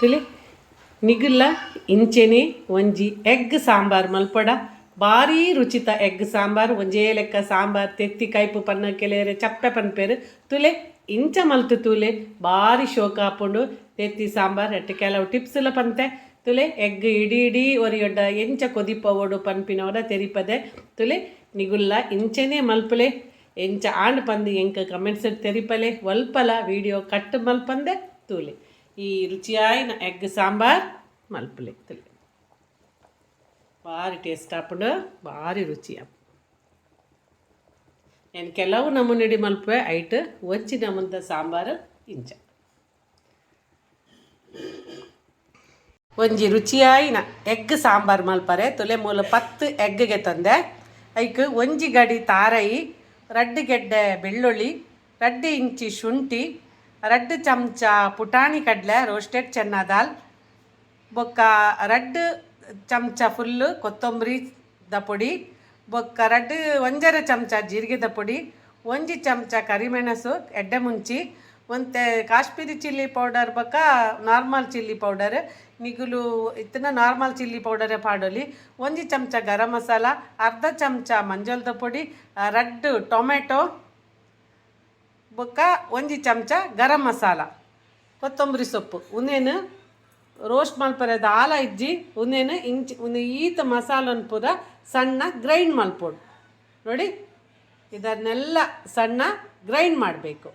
ತುಲಿ ನಿಗುಲ್ಲ ಇಂಚೆನೆ, ಒಂಜಿ, ಎಗ್ ಸಾಂಬಾರ್, ಮಲ್ಪಡ. ಭಾರಿ ರುಚಿತ ಎಗ್ ಸಾಂಬಾರ್, ಒಂಜೇ ಲೆಕ್ಕ ಸಾಂಬಾರ್, ತೆತ್ತಿ, ಕೈಪು, ಪನ್ನ, ಕೆಲೇರೆ, ಚಪ್ಪೆ, ಪನ್ಪೇರು. ತುಲೆ, ಇಂಚ ಮಲ್ತು ತೂಲೆ, ಭಾರಿ ಶೋಕ ಹಾಕೊಂಡು ತೆತ್ತಿ ಸಾಂಬಾರ್, ಎಟ್ಟು ಕೆಲವು ಟಿಪ್ಸ್ಲ ಪಂತೆ ತುಲೆ, ಎಗ್ ಇಡೀ ಇಡೀ ಒರಿಯೊಡ್ಡ ಎಂಚ ಕೊದಿಪವೋಡು ಪನ್ಪಿನವರ ತೆರಿಪದೆ. ತುಲೆ ನಿಗುಲ್ಲ ಇಂಚೆನೆ ಮಲ್ಪಲೆ. ಎಂಚ ಆಂಡ್ ಪಂದು ಎಂಕ ಕಮೆಂಟ್ಸ್ ತೆರಿಪಲೆ. ಒಲ್ಪಲ, ವಿಡಿಯೋ ಕಟ್ ಮಲ್ಪಂದೆ, ತೂಲೆ. ಈ ರುಚಿಯಾಯಿನ ಎಗ್ ಸಾಂಬಾರ್ ಮಲ್ಪಲೆ. ಬಾರಿ ಟೇಸ್ಟ್ ಆಪುಂಡು ಭಾರಿ ರುಚಿ ಆಪು నేను ಕೆಲವು ನಮೂನೆಡಿ ಮಲ್ಪೆ ಐಟ್ ಒಂಚಿ ನಮೂನದ ಸಾಂಬಾರು, ಇಂಚ. ಒಂಜಿ ರುಚಿಯಾಯಿನ ಎಗ್ ಸಾಂಬಾರ್ ಮಲ್ಪರೆ, ತುಲೆ ಮೂಲ ಪತ್ತು ಎಗ್ಗೆ ತಂದೆ. ಐಕ್ ಒಂಜಿ ಗಡಿ ತಾರೈ, ರಡ್ಡು ಗೆಡ್ಡೆ ಬೆಳ್ಳುಳ್ಳಿ, ರಡ್ಡು ಇಂಚಿ ಶುಂಠಿ ರಡ್ಡು ಚಮಚ ಪುಟಾಣಿ ಕಡಲೆ ರೋಸ್ಟೆಡ್ ಚೆನ್ನ ದಾಲ್, ಬೊಕ್ಕ ರಡ್ಡು ಚಮಚ ಫುಲ್ಲು ಕೊತ್ತಂಬರಿ ದ ಪುಡಿ, ಬೊಕ್ಕ ರಡ್ಡು ಒಂಜರ ಚಮಚ ಜೀರಿಗೆದ ಪುಡಿ, ಒಂಜಿ ಚಮಚ ಕರಿಮೆಣಸು, ಎಡ್ಡೆ ಮುಂಚಿ, ಒಂತೆ ಕಾಶ್ಮೀರಿ ಚಿಲ್ಲಿ ಪೌಡರ್ ಬೊಕ್ಕ ನಾರ್ಮಲ್ ಚಿಲ್ಲಿ ಪೌಡರ್, ನಿಗುಲು ಇತ್ತನ ನಾರ್ಮಲ್ ಚಿಲ್ಲಿ ಪೌಡರೇ ಪಾಡೊಲಿ, ಒಂಜಿ ಚಮಚ ಗರಂ ಮಸಾಲ, ಅರ್ಧ ಚಮಚ ಮಂಜಲ್ದ ಪುಡಿ ರಡ್ ಟೊಮೆಟೊ ಬೊಕ್ಕ ಒಂಜಿ ಚಮಚ ಗರಂ ಮಸಾಲ. ಕೊತ್ತಂಬರಿ ಸೊಪ್ಪು. ಉನ್ನೇನು ರೋಸ್ಟ್ ಮಲ್ಪರೆದ ಆಲ ಇಜ್ಜಿ ಉನ್ನೇನು ಇಂಚ್ ಒಂದು ಈತ ಮಸಾಲನ್ ಪೂರ ಸಣ್ಣ ಗ್ರೈಂಡ್ ಮಲ್ಪೋಡು. ನೋಡಿ, ಇದನ್ನೆಲ್ಲ ಸಣ್ಣ ಗ್ರೈಂಡ್ ಮಾಡಬೇಕು.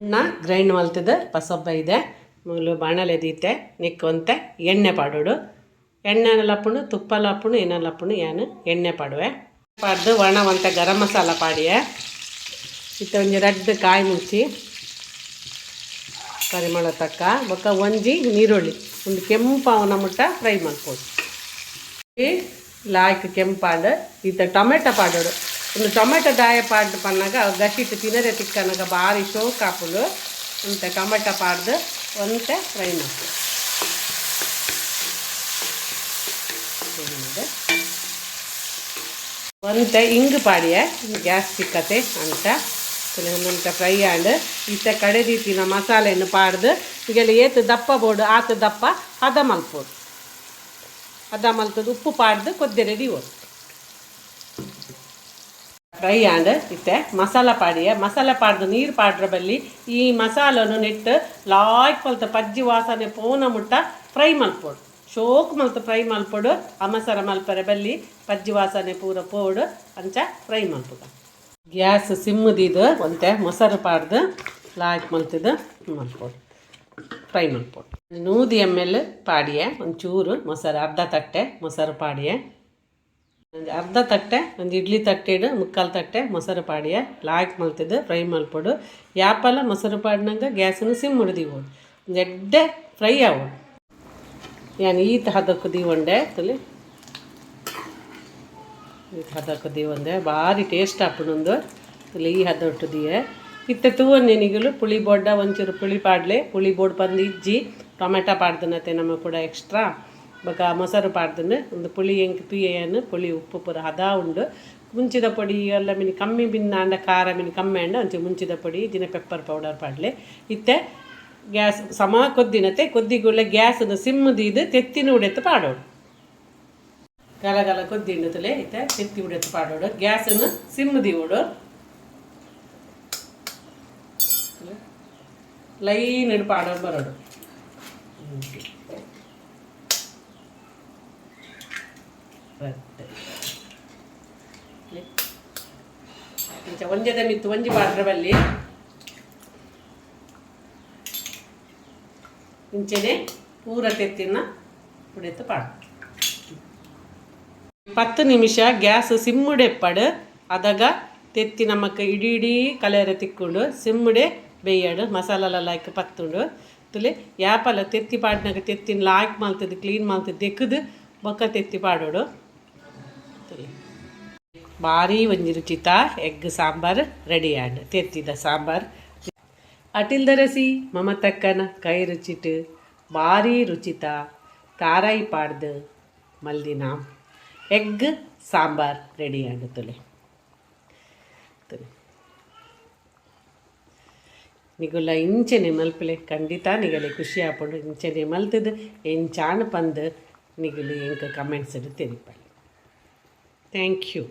ಸಣ್ಣ ಗ್ರೈಂಡ್ ಮಲ್ತದ ಪಸಬ್ಬ ಇದೆ. ಮೂಲು ಬಾಣಲೆ ದೀತೆ, ನಿಕ್ಕೊಂತೆ, ಎಣ್ಣೆ ಪಾಡೋಡು. ಎಣ್ಣೆ ಲಪ್ಪುಣು, ತುಪ್ಪ ಲಪ್ಪುಣು ಏನ ಏನು ಎಣ್ಣೆ ಪಾಡುವೆ. ಪಾಡ್ದು ಒಂತೆ ಗರಂ ಮಸಾಲ ಪಾಡಿಯೆ. ಇತ್ತ ಒಂಜಿ ರಡ್ಡು ಕಾಯಿ ಮುಚ್ಚಿ. ಪರಿಮಳ ತಕ್ಕ. ಬೊಕ್ಕ ಒಂಜಿ ನೀರುಳ್ಳಿ. ಒಂದು ಕೆಂಪು ಅವನ ಮುಟ್ಟ ಫ್ರೈ ಮಾಡ್ಬೋದು ಲಾಯ್ಕ್ ಕೆಂಪಾಂಡ್ ಈತ ಟೊಮೆಟೊ ಪಾಡೋಡು ಒಂದು ಟೊಮೆಟೊ ದಾಯ ಪಾಡ್ದು ಪನ್ನಾಗ ಗಸಿಟ್ಟು ತಿನ್ನದೆ ತಿಕ್ಕನಾಗ ಭಾರಿ ಶೋಕ್ ಹಾಕೊಂಡು ಅಂತ ಟೊಮೆಟೊ ಪಾಡ್ದು ಒಂತೆ ಫ್ರೈ ಮಾಡ್ಕೊಂಡು ಒಂತೆ ಇಂಗು ಪಾಡಿಯ? ಗ್ಯಾಸ್ ಸಿಕ್ಕತೆ ಅಂತ. ಒಂದೊಂದು ಫ್ರೈ ಆಂಡ್ ಇತ್ತ ಕಡೆ ರೀತಿನ ಮಸಾಲೆಯನ್ನು ಪಾಡ್ದು ಈಗೆಲ್ಲ ಏತು ದಪ್ಪ ಬೋಡು ಆತು ದಪ್ಪ ಹದ ಮಲ್ಪೋದು. ಹದ ಮಲ್ತದ್ದು ಉಪ್ಪು ಪಾಡ್ದು ರೆಡಿ ದಿವೋಡು ಫ್ರೈ ಆಂಡ್ ಇತ್ತೆ ಮಸಾಲ ಪಾಡಿಯ, ಮಸಾಲ ಪಾಡ್ದು ನೀರು ಪಾಡ್ರ ಬಲ್ಲಿ ಈ ಮಸಾಲನು ನೆಟ್ಟು ಲಾಯ್ಕ್ ಮಲ್ತ ಪಜ್ಜಿ ವಾಸನೆ ಪೋನ ಮುಟ್ಟ ಫ್ರೈ ಮಲ್ಪೋಡು ಶೋಕ್ ಮಲ್ತ ಫ್ರೈ ಮಲ್ಪೋಡು ಅಮಸರ ಮಲ್ಪರೆ ಬಲ್ಲಿ ಪಜ್ಜಿ ವಾಸನೆ ಪೂರ ಪೋಡು ಅಂಚ ಫ್ರೈ ಮಲ್ಪುಗ ಗ್ಯಾಸ್ ಸಿಮ್ಮದಿದು ಒಂತೆ, ಮೊಸರು ಪಾಡ್ದು, ಲಾಯ್ಕ್ ಮಲ್ತಿದ್ದು ಮಲ್ಕೊಡು ಫ್ರೈ ಮಲ್ಕೊಡು ನೂದಿ ಎಮ್ಮೆಲ್ ಪಾಡಿಯೆ, ಒಂಚೂರು ಮೊಸರು, ಅರ್ಧ ತಟ್ಟೆ ಮೊಸರು ಪಾಡಿಯ. ಒಂದು ಅರ್ಧ ತಟ್ಟೆ ಒಂದು ಇಡ್ಲಿ ತಟ್ಟೆ ಇಡು ಮುಕ್ಕಾಲು ತಟ್ಟೆ ಮೊಸರು ಪಾಡಿಯ. ಲಾಯ್ಕ್ ಮಲ್ತಿದ್ದು ಫ್ರೈ ಮಲ್ಪಡು ಯಾಪಲ್ಲ ಮೊಸರು ಪಾಡಿನಾಗ ಗ್ಯಾಸನ್ನು ಸಿಮ್ ಹಿಡ್ದೀವಿ ಒಂದು ಎಡ್ಡೆ ಫ್ರೈ ಆವು ಏನು ಈತ ಹದಕ್ಕೆ ದೀವಂಡೆ ತಲೆ ಈತ ಹದಕ್ಕೆ ದೀವಂದೆ ಭಾರಿ ಟೇಸ್ಟ್ ಹಾಪುಣೊಂದು ಇಲ್ಲಿ ಈ ಹದ ಒಟ್ಟುದಿಯೆ ಇತ್ತೆ ತೂವನ್ನೆನಿಗಲು ಪುಳಿ ಬೊಡ್ಡ ಒಂಚೂರು ಪುಳಿ ಪಾಡ್ಲೆ, ಪುಳಿ ಬೋಡ್ ಬಂದು ಇಜ್ಜಿ ಟೊಮೆಟೊ ಪಾಡ್ದನತೆ ನಮ್ಮ ಕೂಡ ಎಕ್ಸ್ಟ್ರಾ ಬೊಕ ಮೊಸರು ಪಾಡ್ದನ್ನು ಒಂದು ಪುಳಿ ಎಂಕ್ ತುಯ್ಯನು ಪುಳಿ ಉಪ್ಪು ಪೂರ ಹದ ಉಂಡು. ಮುಂಚಿದ ಪೊಡಿ ಎಲ್ಲ ಮಿನಿ ಕಮ್ಮಿ ಬಿನ್ನ ಅಂಡ ಖಾರ ಮಿನಿ ಕಮ್ಮಿ ಅಂಡ ಒಂಚೂರು ಮುಂಚಿದ ಪೊಡಿ ದಿನ ಪೆಪ್ಪರ್ ಪೌಡರ್ ಪಾಡ್ಲೆ. ಇತ್ತೆ ಗ್ಯಾಸ್ ಸಮ ಕೊದ್ದಿನತೆ ಕೊದ್ದಿಗುಳ್ಳೆ ಗ್ಯಾಸನ್ನು ಸಿಮ್ಮದಿದು ತೆತ್ತಿನ ಉಡೆತ್ತು ಪಾಡೋಡು. ಗಲಗಲ ಕೊದ್ದಿಂಡು ತಲೆ ಇತ್ತೆ ತೆತ್ತಿ ಉಡೆತ್ತು ಪಾಡೋಡು. ಗ್ಯಾಸನ್ನು ಸಿಮ್ಮದಿ ಓಡು. ಲೈನ್ ಇಡು ಪಾಡೋಡು ಬರೋಡು. ಇಂಚ ಒಂಜದ ಮಿತ್ತು ಒಂಜಿ ಪಾಡ್ರ ಬಲ್ಲಿ. ಇಂಚನೆ ಪೂರ ತೆತ್ತಿನ ಉಡೆತ್ತು ಪಾಡು. ಪತ್ತು ನಿಮಿಷ ಗ್ಯಾಸ್ ಸಿಮ್ಮುಡೆಪ್ಪಡು ಅದಾಗ ತೆತ್ತಿ ನಮಕ್ ಇಡೀ ಇಡೀ ಕಲೆಯರ ತಿಕ್ಕೊಂಡು ಸಿಮ್ಮುಡೆ ಬೇಯಡು, ಮಸಾಲೆಲ್ಲ ಹಾಕಿ ಪತ್ತುಂಡು ತುಲೆ ಯಾಪಲ ತೆತ್ತಿ ಪಾಡಿನಾಗ ತೆತ್ತಿನ ಲಾಯ್ಕ್ ಮಾಲ್ತದ, ಕ್ಲೀನ್ ಮಾಲ್ತದ ದೆಕ್ಕದು ಬೊಕ್ಕ ತೆತ್ತಿ ಪಾಡೋಡು. ಭಾರಿ ಒಂಜಿ ರುಚಿತ ಎಗ್, ಸಾಂಬಾರ್ ರೆಡಿ ಆಡು, ತೆತ್ತಿದ ಸಾಂಬಾರ್. ಅಟಿಲ್ದ ರಸಿ ಮಮತಕ್ಕನ ಕೈ ರುಚಿಟ್, ಭಾರಿ ರುಚಿತ ತಾರಾಯಿ ಪಾಡ್ದು, ಮಲ್ದಿನ. ಎಗ್ ಸಾಂಬಾರ್ ರೆಡಿ ಆಗುತ್ತಲೆ ನಿಗುಲ್ಲ ಇಂಚೆನೆ ಮಲ್ಪಲೆ ಖಂಡಿತ ನಿಗಲೆ ಖುಷಿ ಆಪುಂಡು ಇಂಚೆನೆ ಮಲ್ತದು ಎಂಚಾಣ್ ಪಂದ್ ನಿಗಲಿ ಎಂಕ್ ಕಮೆಂಟ್ಸ್ ತೆರಿಪಾಳೆ ಥ್ಯಾಂಕ್ ಯು